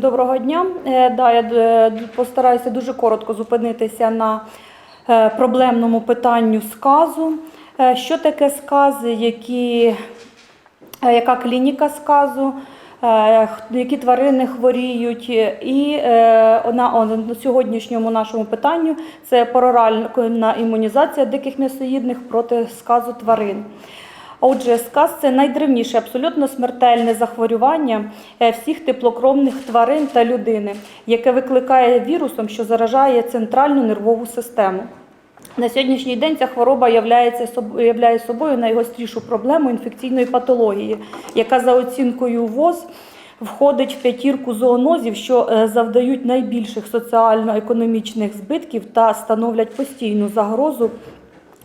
Доброго дня. Е, Да, я е, постараюся дуже коротко зупинитися на е, проблемному питанню сказу. Що таке скази, які, яка клініка сказу, які тварини хворіють, і на, сьогоднішньому нашому питанню це пероральна імунізація диких м'ясоїдних проти сказу тварин. Отже, сказ це найдревніше, абсолютно смертельне захворювання е, всіх теплокровних тварин та людини, яке викликає вірусом, що заражає центральну нервову систему. На сьогоднішній день ця хвороба являє собою найгострішу проблему інфекційної патології, яка за оцінкою ВОЗ входить в п'ятірку зоонозів, що е, завдають найбільших соціально-економічних збитків та становлять постійну загрозу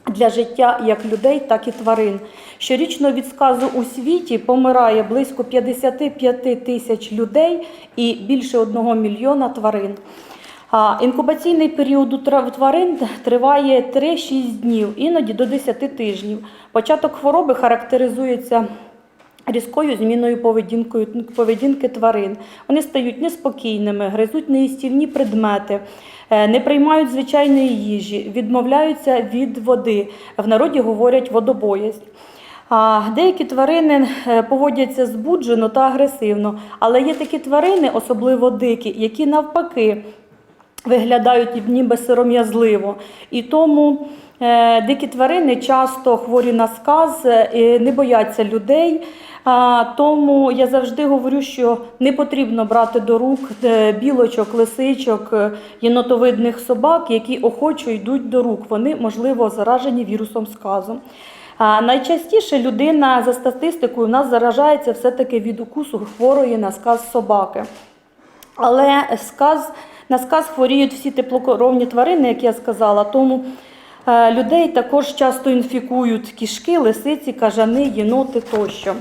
для життя як людей, так і тварин. Щорічно від сказу у світі помирає близько 55 тисяч людей і більше 1 мільйона тварин. Інкубаційний період у тварин триває 3-6 днів, іноді до 10 тижнів. Початок хвороби характеризується різкою зміною поведінкою поведінки тварин. Вони стають неспокійними, гризуть неїстівні предмети, е, не приймають звичайної їжі, відмовляються від води. В народі говорять водобоязнь. Деякі тварини е, поводяться збуджено та агресивно, але є такі тварини, особливо дикі, які навпаки виглядають ніби сором'язливо. І тому е, дикі тварини часто хворі на сказ, не бояться людей. Тому я завжди говорю, що не потрібно брати до рук е, білочок, лисичок, е, єнотовидних собак, які охоче йдуть до рук. Вони, можливо, заражені вірусом сказу. Найчастіше людина за статистикою у нас заражається все-таки від укусу хворої на сказ собаки. Але сказ, на сказ хворіють всі теплокровні тварини, як я сказала, тому е, людей також часто інфікують кішки, лисиці, кажани, єноти тощо.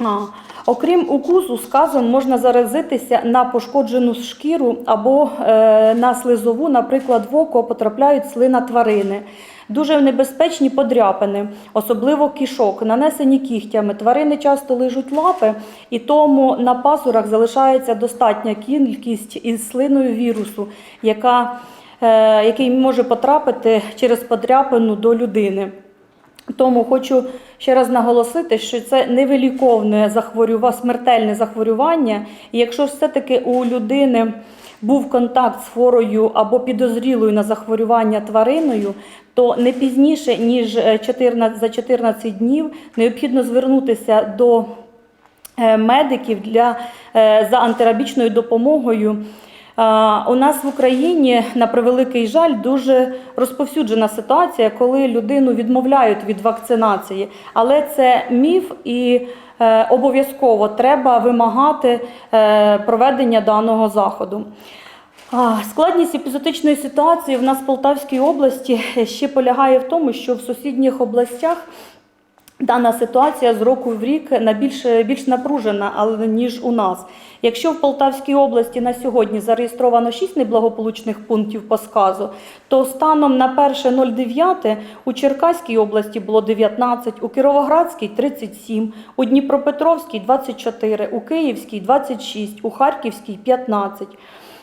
А, окрім укусу, сказом можна заразитися на пошкоджену шкіру або е, на слизову, наприклад, в око потрапляють слина тварини. Дуже небезпечні подряпини, особливо кішок, нанесені кігтями. Тварини часто лижуть лапи, і тому на пасурах залишається достатня кількість із слиною вірусу, яка, е, який може потрапити через подряпину до людини. Тому хочу ще раз наголосити, що це невиліковне захворювання, смертельне захворювання. І якщо все-таки у людини був контакт з хворою або підозрілою на захворювання твариною, то не пізніше ніж е, 14, за 14 днів необхідно звернутися до е, медиків для, е, за антирабічною допомогою. У нас в Україні, на превеликий жаль, дуже розповсюджена ситуація, коли людину відмовляють від вакцинації. Але це міф і е, обов'язково треба вимагати е, проведення даного заходу. Складність епізотичної ситуації в нас в Полтавській області ще полягає в тому, що в сусідніх областях Дана ситуація з року в рік на більш, більш напружена, але ніж у нас. Якщо в Полтавській області на сьогодні зареєстровано 6 неблагополучних пунктів по сказу, то станом на 1.09 у Черкаській області було 19, у Кіровоградській 37, у Дніпропетровській 24, у Київській 26, у Харківській 15.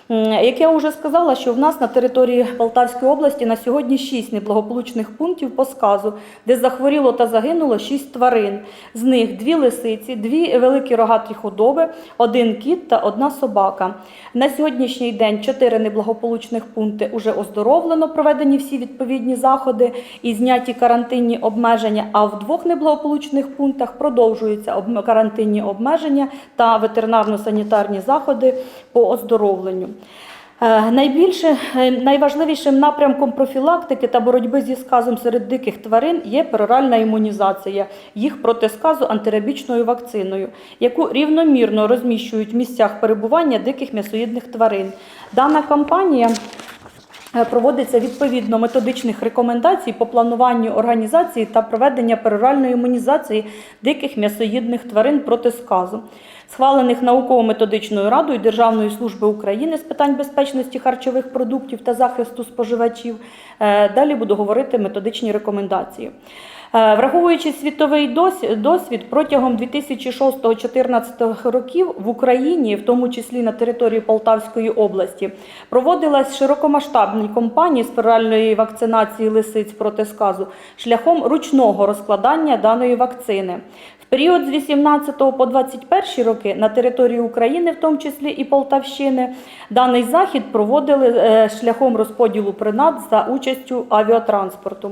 Як я вже сказала, що в нас на території Полтавської області на сьогодні 6 неблагополучних пунктів по сказу, де захворіло та загинуло 6 тварин. З них дві лисиці, дві великі рогаті худоби, один кіт та одна собака. На сьогоднішній день 4 неблагополучних пункти вже оздоровлено, проведені всі відповідні заходи і зняті карантинні обмеження. А в двох неблагополучних пунктах продовжуються карантинні обмеження та ветеринарно-санітарні заходи по оздоровленню. Е, Найбільше е, найважливішим напрямком профілактики та боротьби зі сказом серед диких тварин є пероральна імунізація їх проти сказу антирабічною вакциною, яку рівномірно розміщують в місцях перебування диких м'ясоїдних тварин. Дана кампанія Е, Проводиться відповідно методичних рекомендацій по плануванню організації та проведення пероральної імунізації диких м'ясоїдних тварин проти сказу, схвалених науково-методичною радою Державної служби України з питань безпечності харчових продуктів та захисту споживачів. Е, Далі буду говорити методичні рекомендації. Е, Враховуючи світовий досвід, протягом 2006-2014 років в Україні, в тому числі на території Полтавської області, проводилась широкомасштабні кампанії спіральної вакцинації лисиць проти сказу шляхом ручного розкладання даної вакцини. Період з 18 по 21 роки на території України, в тому числі і Полтавщини, даний захід проводили е, шляхом розподілу принад за участю авіатранспорту.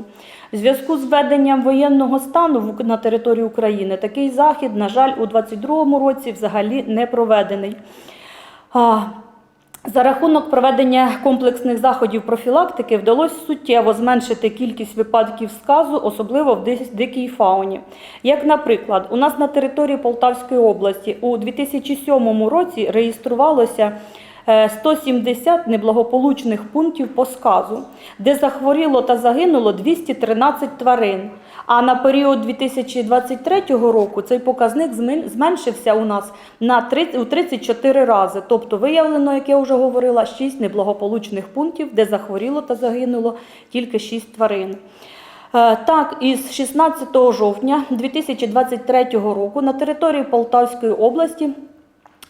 В зв'язку з введенням воєнного стану на території України такий захід, на жаль, у 2022 році взагалі не проведений. За рахунок проведення комплексних заходів профілактики вдалося суттєво зменшити кількість випадків сказу, особливо в дикій фауні. Як, наприклад, у нас на території Полтавської області у 2007 році реєструвалося е, 170 неблагополучних пунктів по сказу, де захворіло та загинуло 213 тварин. А на період 2023 року цей показник зменшився у нас на 30, у 34 рази. Тобто виявлено, як я вже говорила, 6 неблагополучних пунктів, де захворіло та загинуло тільки 6 тварин. Е, Так, із 16 жовтня 2023 року на території Полтавської області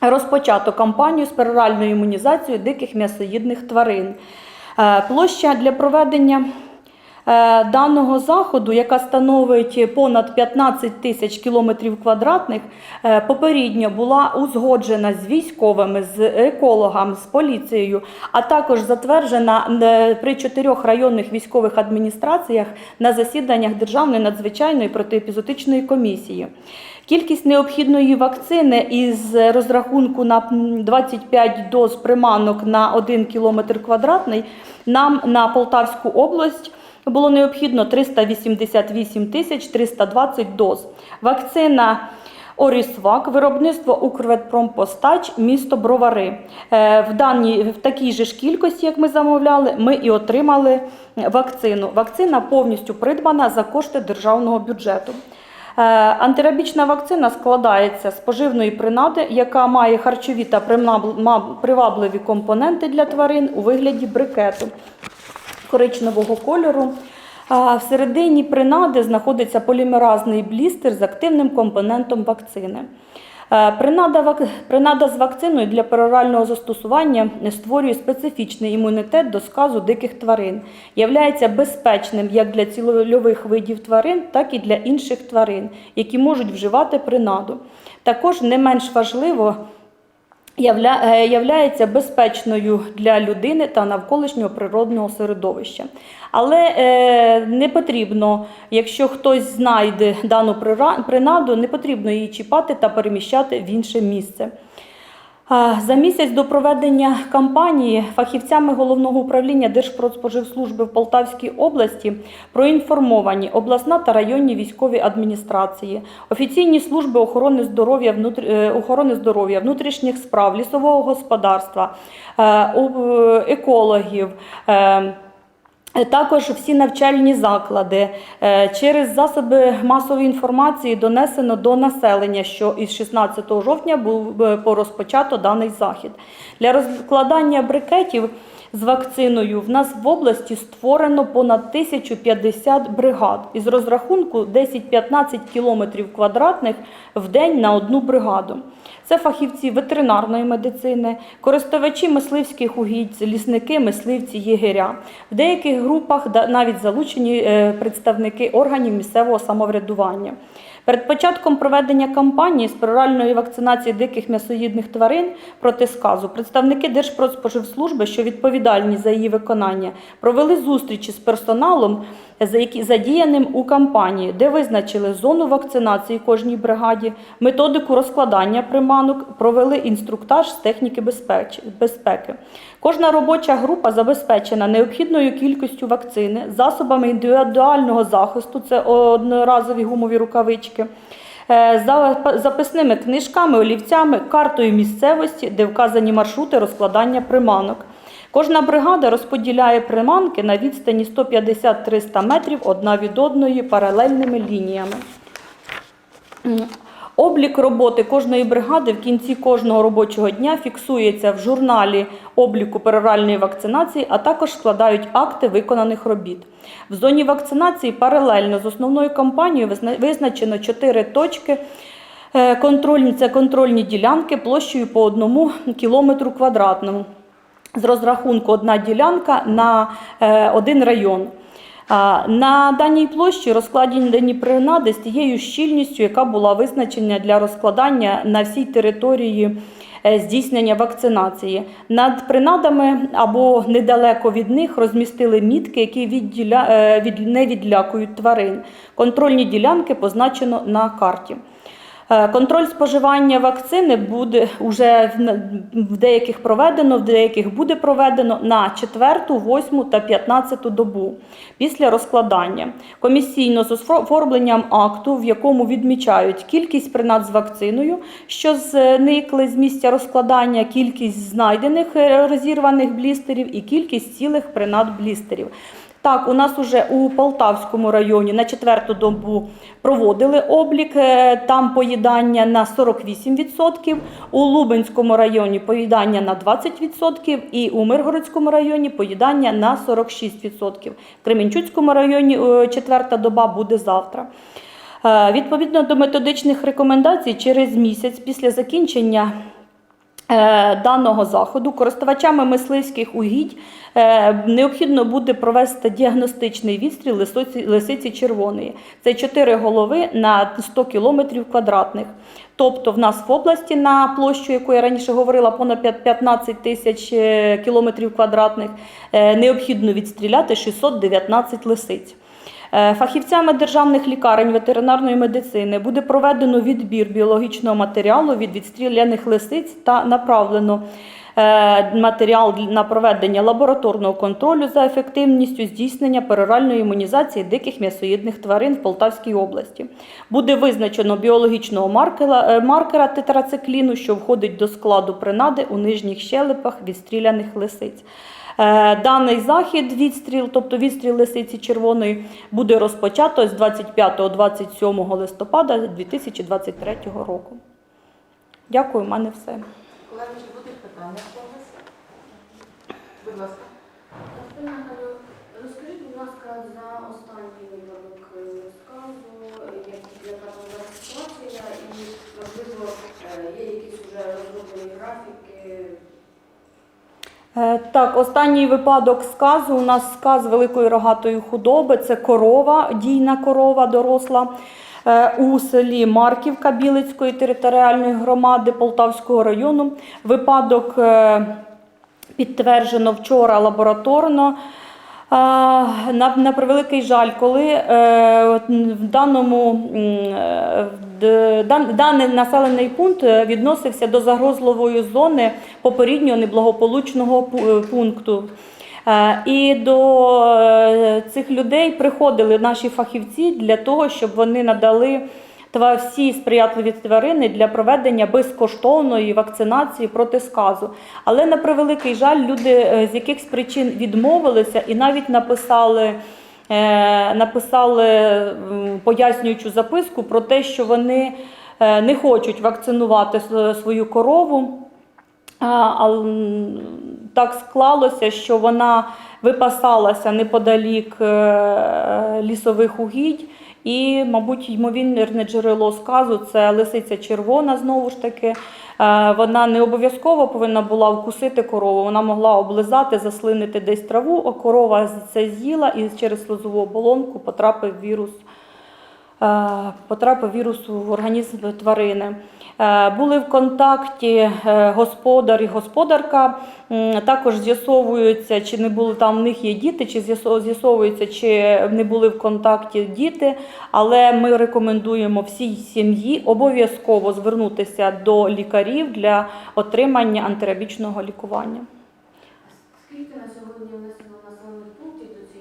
розпочато кампанію з пероральною імунізацією диких м'ясоїдних тварин. Е, Площа для проведення даного заходу, яка становить понад 15 тисяч кілометрів квадратних, е, попередньо була узгоджена з військовими, з екологами, з поліцією, а також затверджена е, при чотирьох районних військових адміністраціях на засіданнях Державної надзвичайної протиепізотичної комісії. Кількість необхідної вакцини із розрахунку на 25 доз приманок на 1 кілометр квадратний нам на Полтавську область було необхідно 388 тисяч 320 доз. Вакцина Орісвак, виробництво Укрветпромпостач, місто Бровари. Е, В, даній, в такій же ж кількості, як ми замовляли, ми і отримали вакцину. Вакцина повністю придбана за кошти державного бюджету. Е, Антирабічна вакцина складається з поживної принади, яка має харчові та привабливі компоненти для тварин у вигляді брикету коричневого кольору. А Всередині принади знаходиться полімеразний блістер з активним компонентом вакцини. Е, Принада, принада з вакциною для перорального застосування створює специфічний імунітет до сказу диких тварин, являється безпечним як для цілольових видів тварин, так і для інших тварин, які можуть вживати принаду. Також не менш важливо являється безпечною для людини та навколишнього природного середовища. Але е, не потрібно, якщо хтось знайде дану принаду, не потрібно її чіпати та переміщати в інше місце. За місяць до проведення кампанії фахівцями головного управління Держпродспоживслужби в Полтавській області проінформовані обласна та районні військові адміністрації, офіційні служби охорони здоров'я, е, охорони здоров'я, внутрішніх справ, лісового господарства, е, е, екологів. Е, також всі навчальні заклади Е, через засоби масової інформації донесено до населення, що із 16 жовтня був е, порозпочато даний захід. Для розкладання брикетів з вакциною в нас в області створено понад 1050 бригад із розрахунку 10-15 кілометрів квадратних в день на одну бригаду. Це фахівці ветеринарної медицини, користувачі мисливських угідь, лісники, мисливці, єгеря. В деяких групах навіть залучені е, представники органів місцевого самоврядування. Перед початком проведення кампанії з пероральної вакцинації диких м'ясоїдних тварин проти сказу представники Держпродспоживслужби, що відповідальні за її виконання, провели зустрічі з персоналом, задіяним у кампанії, де визначили зону вакцинації кожній бригаді, методику розкладання приманок, провели інструктаж з техніки безпеки. Кожна робоча група забезпечена необхідною кількістю вакцини, засобами індивідуального захисту, це одноразові гумові рукавички. е, записними книжками, олівцями, картою місцевості, де вказані маршрути розкладання приманок. Кожна бригада розподіляє приманки на відстані 150-300 метрів одна від одної паралельними лініями. Облік роботи кожної бригади в кінці кожного робочого дня фіксується в журналі обліку пероральної вакцинації, а також складають акти виконаних робіт. В зоні вакцинації паралельно з основною кампанією визначено чотири точки. Е, Контрольні це контрольні ділянки площею по одному кілометру квадратному. З розрахунку одна ділянка на е, один район. На даній площі розкладені принади з тією щільністю, яка була визначена для розкладання на всій території е, здійснення вакцинації. Над принадами або недалеко від них розмістили мітки, які відділя... е, від... не відлякують тварин. Контрольні ділянки позначено на карті. Е, Контроль споживання вакцини буде уже в- в деяких проведено, в деяких буде проведено на 4, 8 та 15 добу після розкладання. Комісійно з оформленням акту, в якому відмічають кількість принад з вакциною, що зникли з місця розкладання, кількість знайдених е, розірваних блістерів і кількість цілих принад блістерів. Так, у нас уже у Полтавському районі на четверту добу проводили облік. е, Там поїдання на 48%, у Лубенському районі поїдання на 20% і у Миргородському районі поїдання на 46%. В Кременчуцькому районі е, четверта доба буде завтра. Е, Відповідно до методичних рекомендацій, через місяць після закінчення даного заходу користувачами мисливських угідь е, необхідно буде провести діагностичний відстріл лисиці, червоної. Це 4 голови на 100 кілометрів квадратних. Тобто в нас в області на площу, яку я раніше говорила, понад п'ят- 15 тисяч е, кілометрів квадратних, е, необхідно відстріляти 619 лисиць. Е, Фахівцями державних лікарень ветеринарної медицини буде проведено відбір біологічного матеріалу від відстріляних лисиць та направлено е, матеріал на проведення лабораторного контролю за ефективністю здійснення пероральної імунізації диких м'ясоїдних тварин в Полтавській області. Буде визначено біологічного маркера, е, маркера тетрацикліну, що входить до складу принади у нижніх щелепах відстріляних лисиць. Е, Даний захід, відстріл, тобто відстріл лисиці червоної, буде розпочато з 25-27 листопада 2023 року. Дякую, в мене все. Колеги, чи будуть питання в когось? Будь ласка. Розкажіть, будь ласка, за останній випадок е, сказу, е, яка там зараз ситуація, і, можливо, є якісь вже розроблені графіки. Е, Так, останній випадок сказу. У нас сказ великої рогатої худоби це корова, дійна корова доросла. е, У селі Марківка Білицької територіальної громади Полтавського району. Випадок е, підтверджено вчора лабораторно. На, на превеликий жаль, коли е, в даному е, дан, даний населений пункт е, відносився до загрозливої зони попереднього неблагополучного е, пункту. Е, І до цих людей приходили наші фахівці для того, щоб вони надали тва- всі сприятливі тварини для проведення безкоштовної вакцинації проти сказу. Але на превеликий жаль, люди е, з якихось причин відмовилися і навіть написали. е, Написали пояснюючу записку про те, що вони е, не хочуть вакцинувати свою корову. А, так склалося, що вона випасалася неподалік лісових угідь, і, мабуть, ймовірне джерело сказу це лисиця червона, знову ж таки. Е, Вона не обов'язково повинна була вкусити корову, вона могла облизати, заслинити десь траву, а корова це з'їла і через слизову оболонку потрапив вірус е, потрапив вірус в організм тварини. Е, Були в контакті е, господар і господарка. Також з'ясовується, чи не були там в них є діти, чи з'ясо- з'ясовується, чи не були в контакті діти. Але ми рекомендуємо всій сім'ї обов'язково звернутися до лікарів для отримання антирабічного лікування. Скільки на сьогодні внесено населених пунктів до цієї? Е,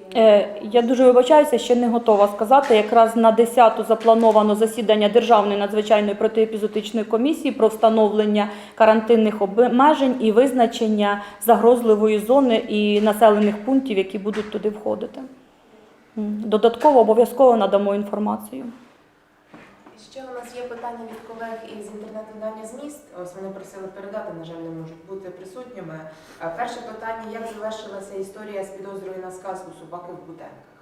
Я дуже вибачаюся, ще не готова сказати. Якраз на 10-ту заплановано засідання Державної надзвичайної протиепізотичної комісії про встановлення карантинних обмежень і визначення загрозливої зони і населених пунктів, які будуть туди входити. Додатково обов'язково надамо інформацію. Ще у нас є питання від колег із інтернет-видання зміст. Ось вони просили передати, на жаль, не можуть бути присутніми. Е, Перше питання: як завершилася історія з підозрою на сказ у собаки в будинках?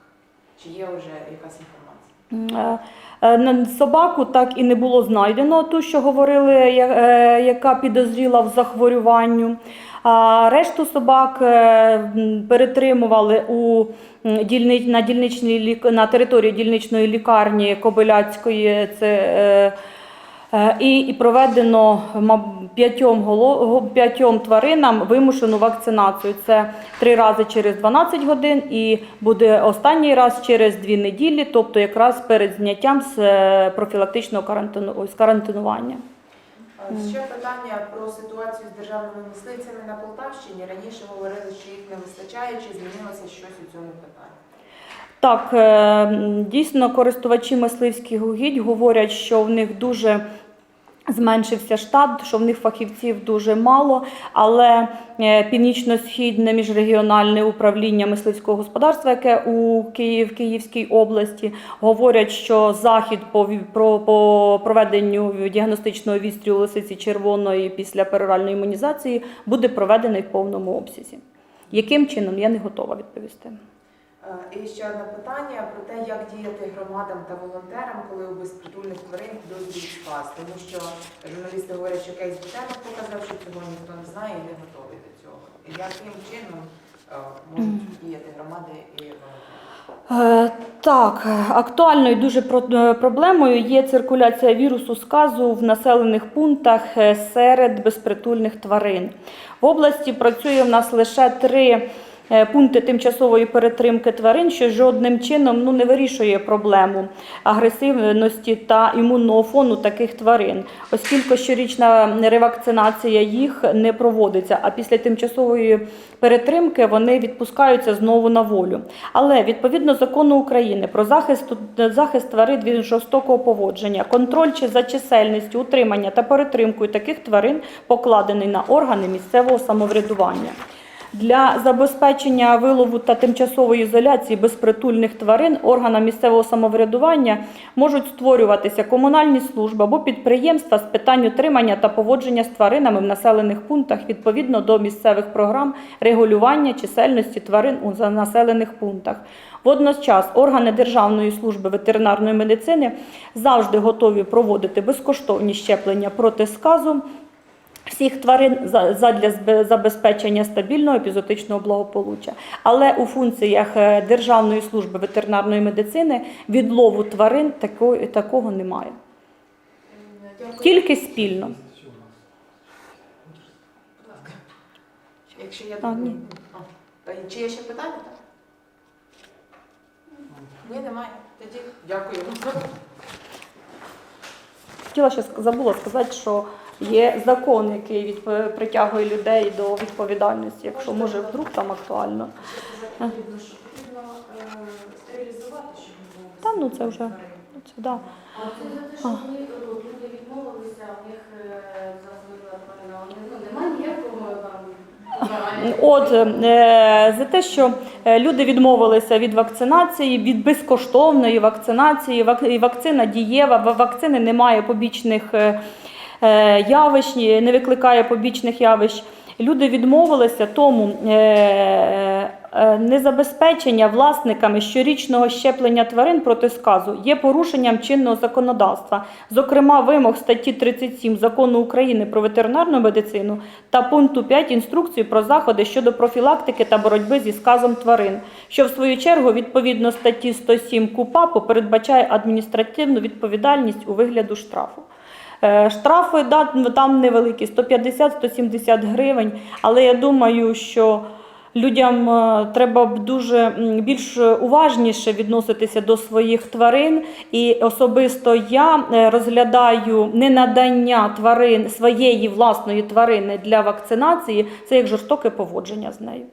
Чи є вже якась інформація? Е, е, Собаку так і не було знайдено, ту, що говорили, яка підозріла в захворюванню. А решту собак е, перетримували у дільни- на, дільничній лік- на території дільничної лікарні Кобиляцької. Це, е, е, і, і проведено п'ятьом, голо- го- п'ятьом тваринам вимушену вакцинацію. Це три рази через 12 годин і буде останній раз через дві неділі, тобто якраз перед зняттям з профілактичного карантину, з карантинування. Ще питання про ситуацію з державними мисливцями на Полтавщині. Раніше говорили, що їх не вистачає, чи змінилося щось у цьому питанні? Так, е, дійсно, користувачі мисливських угідь говорять, що в них дуже зменшився штат, що в них фахівців дуже мало, але е, північно-східне міжрегіональне управління мисливського господарства, яке у Київ, Київській області, говорять, що захід по, про, по проведенню діагностичного відстрілу лисиці червоної після пероральної імунізації буде проведений в повному обсязі. Яким чином я не готова відповісти. Е, І ще одне питання про те, як діяти громадам та волонтерам, коли у безпритульних тварин підозрюють спас. Тому що журналісти говорять, що кейс Бутенок показав, що цього ніхто не знає і не готовий до цього. І яким чином е, можуть діяти громади і волонтери? Е, Так, актуальною дуже про- проблемою є циркуляція вірусу сказу в населених пунктах серед безпритульних тварин. В області працює в нас лише три пункти тимчасової перетримки тварин, що жодним чином ну, не вирішує проблему агресивності та імунного фону таких тварин, оскільки щорічна ревакцинація їх не проводиться, а після тимчасової перетримки вони відпускаються знову на волю. Але відповідно закону України про захист, захист тварин від жорстокого поводження, контроль чи за чисельністю, утримання та перетримкою таких тварин покладений на органи місцевого самоврядування. Для забезпечення вилову та тимчасової ізоляції безпритульних тварин органам місцевого самоврядування можуть створюватися комунальні служби або підприємства з питань утримання та поводження з тваринами в населених пунктах відповідно до місцевих програм регулювання чисельності тварин у населених пунктах. Водночас органи Державної служби ветеринарної медицини завжди готові проводити безкоштовні щеплення проти сказу всіх тварин задля забезпечення стабільного епізотичного благополуччя. Але у функціях е, Державної служби ветеринарної медицини відлову тварин такого немає. Тільки спільно. Якщо є А, ні. А, чи є ще питання? Ні, немає. Тоді дякую. Хотіла ще забула сказати, що є закон, який відп- притягує людей до відповідальності, якщо може вдруг там актуально. Потрібно, що потрібно е, стерилізувати, щоб не було. Та, ну, це вже- тварин. Це, да. А це те, що вони ну, люди відмовилися, в них е, захворіла тварина. Ну, немає ніякого там. От е, за те, що е, люди відмовилися від вакцинації, від безкоштовної вакцинації, вакцина дієва, вакцини немає побічних е, е, явищ, не викликає побічних явищ. Люди відмовилися, тому е, е, незабезпечення власниками щорічного щеплення тварин проти сказу є порушенням чинного законодавства, зокрема вимог статті 37 закону України про ветеринарну медицину та пункту 5 інструкції про заходи щодо профілактики та боротьби зі сказом тварин, що в свою чергу відповідно статті 107 КУПАПу передбачає адміністративну відповідальність у вигляду штрафу. Е, Штрафи да, там невеликі 150-170 гривень, але я думаю, що людям е, треба б дуже більш уважніше відноситися до своїх тварин. І особисто я е, розглядаю ненадання тварин своєї власної тварини для вакцинації це як жорстоке поводження з нею.